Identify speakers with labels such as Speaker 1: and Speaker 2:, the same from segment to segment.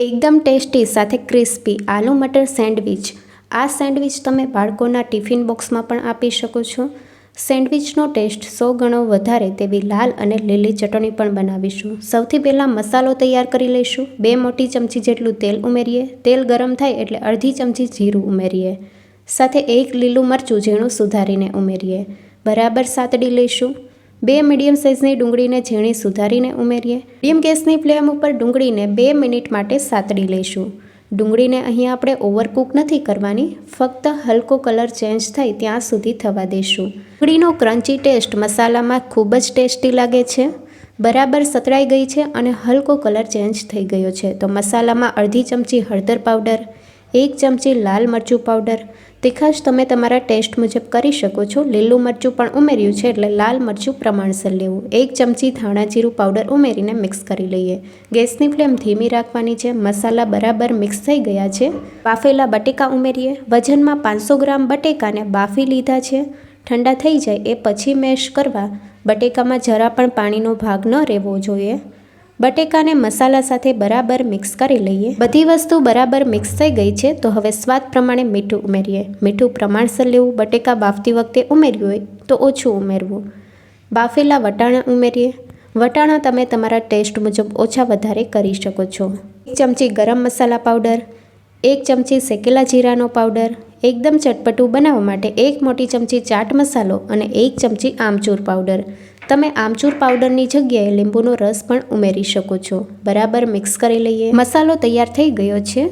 Speaker 1: એકદમ ટેસ્ટી, સાથે ક્રિસ્પી આલુ મટર સેન્ડવિચ. આ સેન્ડવિચ તમે બાળકોના ટિફિન બોક્સમાં પણ આપી શકો છો. સેન્ડવિચનો ટેસ્ટ સો ગણો વધારે તેવી લાલ અને લીલી ચટણી પણ બનાવીશું. સૌથી પહેલાં મસાલો તૈયાર કરી લઈશું. બે મોટી ચમચી જેટલું તેલ ઉમેરીએ. તેલ ગરમ થાય એટલે અડધી ચમચી જીરું ઉમેરીએ. સાથે એક લીલું મરચું ઝીણું સુધારીને ઉમેરીએ. બરાબર સાતડી લઈશું. બે મીડિયમ સાઇઝની ડુંગળીને ઝીણી સુધારીને ઉમેરીએ. મીડિયમ ગેસની ફ્લેમ ઉપર ડુંગળીને બે મિનિટ માટે સાતડી લઈશું. ડુંગળીને અહીં આપણે ઓવરકુક નથી કરવાની, ફક્ત હલકો કલર ચેન્જ થાય ત્યાં સુધી થવા દઈશું. ડુંગળીનો ક્રન્ચી ટેસ્ટ મસાલામાં ખૂબ જ ટેસ્ટી લાગે છે. બરાબર સતળાઈ ગઈ છે અને હલકો કલર ચેન્જ થઈ ગયો છે. તો મસાલામાં અડધી ચમચી હળદર પાવડર એક ચમચી લાલ મરચું પાવડર. તીખાશ, તમે તમારા ટેસ્ટ મુજબ કરી શકો છો. લીલું મરચું પણ ઉમેર્યું છે એટલે લાલ મરચું પ્રમાણસર લેવું. એક ચમચી ધાણા જીરું પાવડર ઉમેરીને મિક્સ કરી લઈએ. ગેસની ફ્લેમ ધીમી રાખવાની છે. મસાલા બરાબર મિક્સ થઈ ગયા છે. બાફેલા બટેકા ઉમેરીએ. વજનમાં પાંચસો ગ્રામ બટેકાને બાફી લીધા છે. ઠંડા થઈ જાય એ પછી મેશ કરવા. બટેકામાં જરા પણ પાણીનો ભાગ ન રહેવો જોઈએ. બટેકાને મસાલા સાથે બરાબર મિક્સ કરી લઈએ. બધી વસ્તુ બરાબર મિક્સ થઈ ગઈ છે, તો હવે સ્વાદ પ્રમાણે મીઠું ઉમેરીએ. મીઠું પ્રમાણસર લેવું, બટેકા બાફતી વખતે ઉમેર્યું હોય, તો ઓછું ઉમેરવું. બાફેલા વટાણા ઉમેરીએ. વટાણા તમે તમારા ટેસ્ટ મુજબ ઓછા વધારે કરી શકો છો. એક ચમચી ગરમ મસાલા પાવડર, એક ચમચી શેકેલા જીરાનો પાવડર, એકદમ ચટપટું બનાવવા માટે એક મોટી ચમચી ચાટ મસાલો અને એક ચમચી આમચૂર પાવડર. તમે આમચૂર પાવડરની જગ્યાએ લીંબુનો રસ પણ ઉમેરી શકો છો. બરાબર મિક્સ કરી લઈએ. મસાલો તૈયાર થઈ ગયો છે.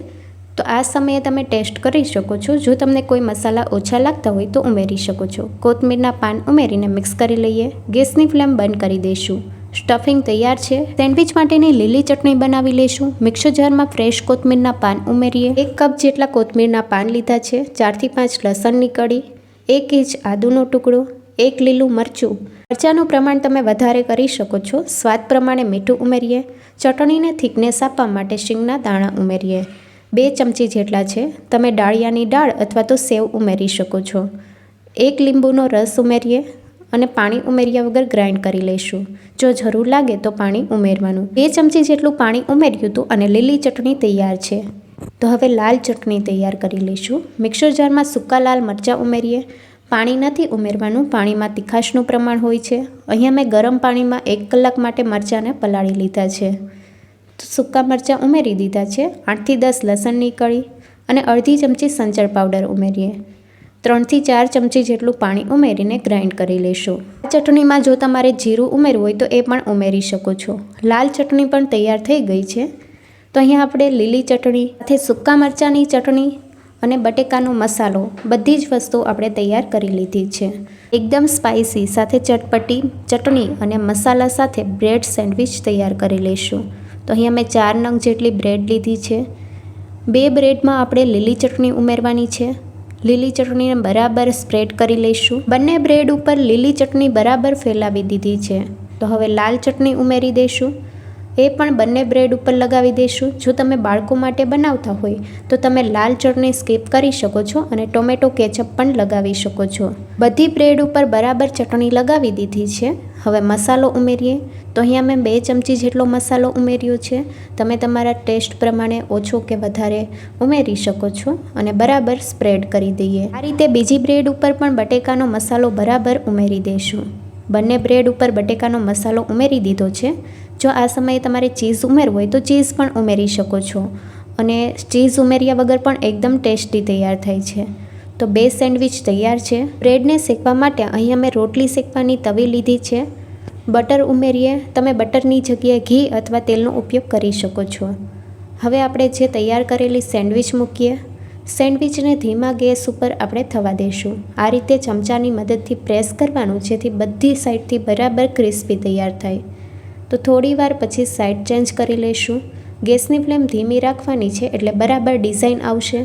Speaker 1: તો આ સમયે તમે ટેસ્ટ કરી શકો છો. જો તમને કોઈ મસાલા ઓછા લાગતા હોય તો ઉમેરી શકો છો. કોથમીરના પાન ઉમેરીને મિક્સ કરી લઈએ. ગેસની ફ્લેમ બંધ કરી દઈશું. સ્ટફિંગ તૈયાર છે. સેન્ડવિચ માટેની લીલી ચટણી બનાવી લઈશું. મિક્સર જારમાં ફ્રેશ કોથમીરના પાન ઉમેરીએ. એક કપ જેટલા કોથમીરના પાન લીધા છે. ચારથી પાંચ લસણની કળી. એક ઇંચ આદુનો ટુકડો. એક લીલું મરચું. મરચાંનું પ્રમાણ તમે વધારે કરી શકો છો. સ્વાદ પ્રમાણે મીઠું ઉમેરીએ. ચટણીને થિકનેસ આપવા માટે શીંગના દાણા ઉમેરીએ. બે ચમચી જેટલા છે. તમે ડાળિયાની દાળ અથવા તો સેવ ઉમેરી શકો છો. એક લીંબુનો રસ ઉમેરીએ અને પાણી ઉમેર્યા વગર ગ્રાઇન્ડ કરી લઈશું. જો જરૂર લાગે તો પાણી ઉમેરવાનું. બે ચમચી જેટલું પાણી ઉમેર્યું હતું અને લીલી ચટણી તૈયાર છે. તો હવે લાલ ચટણી તૈયાર કરી લઈશું. મિક્સર જારમાં સૂકા લાલ મરચાં ઉમેરીએ. પાણી નથી ઉમેરવાનું, પાણીમાં તીખાશનું પ્રમાણ હોય છે. અહીંયા મેં ગરમ પાણીમાં એક કલાક માટે મરચાંને પલાળી લીધા છે. સૂકા મરચાં ઉમેરી દીધા છે. આઠથી દસ લસણની કળી અને અડધી ચમચી સંચળ પાવડર ઉમેરીએ. ત્રણથી ચાર ચમચી જેટલું પાણી ઉમેરીને ગ્રાઇન્ડ કરી લઈશું ચટણીમાં જો તમારે જીરું ઉમેરવું હોય તો એ પણ ઉમેરી શકો છો. લાલ ચટણી પણ તૈયાર થઈ ગઈ છે. તો અહીંયા આપણે લીલી ચટણી સાથે સૂકા મરચાંની ચટણી અને બટેકાનો મસાલો બધી જ વસ્તુ આપણે તૈયાર કરી લીધી છે. એકદમ સ્પાઇસી સાથે ચટપટી, ચટણી અને મસાલા સાથે બ્રેડ સેન્ડવિચ તૈયાર કરી લઈશું. તો અહીંયા મેં ચાર નંગ જેટલી બ્રેડ લીધી છે. બે બ્રેડમાં આપણે લીલી ચટણી ઉમેરવાની છે. લીલી ચટણીને બરાબર સ્પ્રેડ કરી લઈશું. બંને બ્રેડ ઉપર લીલી ચટણી બરાબર ફેલાવી દીધી છે. તો હવે લાલ ચટણી ઉમેરી દઈશું. એ પણ બંને બ્રેડ ઉપર લગાવી દઈશું જો તમે બાળકો માટે બનાવતા હોય, તો તમે લાલ ચટણી સ્કીપ કરી શકો છો અને ટોમેટો કેચઅપ પણ લગાવી શકો છો. બધી બ્રેડ ઉપર બરાબર ચટણી લગાવી દીધી છે. હવે મસાલો ઉમેરીએ. તો અહીંયા મેં બે ચમચી જેટલો મસાલો ઉમેર્યો છે. તમે તમારા ટેસ્ટ પ્રમાણે ઓછો કે વધારે ઉમેરી શકો છો અને બરાબર સ્પ્રેડ કરી દઈએ. આ રીતે બીજી બ્રેડ ઉપર પણ બટેકાનો મસાલો બરાબર ઉમેરી દઈશું બંને બ્રેડ ઉપર બટેકાનો મસાલો ઉમેરી દીધો છે. જો આ સમયે તમારે ચીઝ ઉમેરવું હોય તો ચીઝ પણ ઉમેરી શકો છો. અને ચીઝ ઉમેર્યા વગર પણ એકદમ ટેસ્ટી તૈયાર થાય છે. તો બે સેન્ડવિચ તૈયાર છે. બ્રેડને શેકવા માટે અહીં અમે રોટલી શેકવાની તવી લીધી છે. બટર ઉમેરીએ. તમે બટરની જગ્યાએ ઘી અથવા તેલનો ઉપયોગ કરી શકો છો. હવે આપણે જે તૈયાર કરેલી સેન્ડવિચ મૂકીએ. સેન્ડવિચને ધીમા ગેસ ઉપર આપણે થવા દઈશું આ રીતે ચમચાની મદદથી પ્રેસ કરવાનું, જેથી બધી સાઈડથી બરાબર ક્રિસ્પી તૈયાર થાય. તો થોડી વાર પછી સાઈડ ચેન્જ કરી લઈશું ગેસની ફ્લેમ ધીમી રાખવાની છે એટલે બરાબર ડિઝાઇન આવશે.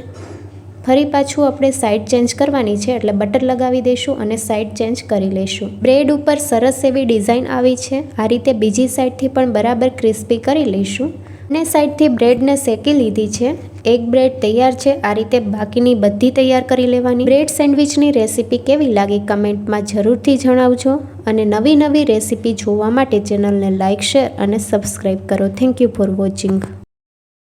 Speaker 1: ફરી પાછું આપણે સાઈડ ચેન્જ કરવાની છે એટલે બટર લગાવી દઈશું અને સાઈડ ચેન્જ કરી લઈશું બ્રેડ ઉપર સરસ એવી ડિઝાઇન આવી છે. આ રીતે બીજી સાઈડથી પણ બરાબર ક્રિસ્પી કરી લઈશું અને સાઈડથી બ્રેડને શેકી લીધી છે. એક બ્રેડ તૈયાર છે. આ રીતે બાકીની બધી તૈયાર કરી લેવાની. બ્રેડ સેન્ડવિચની રેસીપી કેવી લાગી કમેન્ટમાં જરૂરથી જણાવજો અને નવી નવી રેસીપી જોવા માટે ચેનલને લાઇક શેર અને સબસ્ક્રાઈબ કરો. Thank you for watching.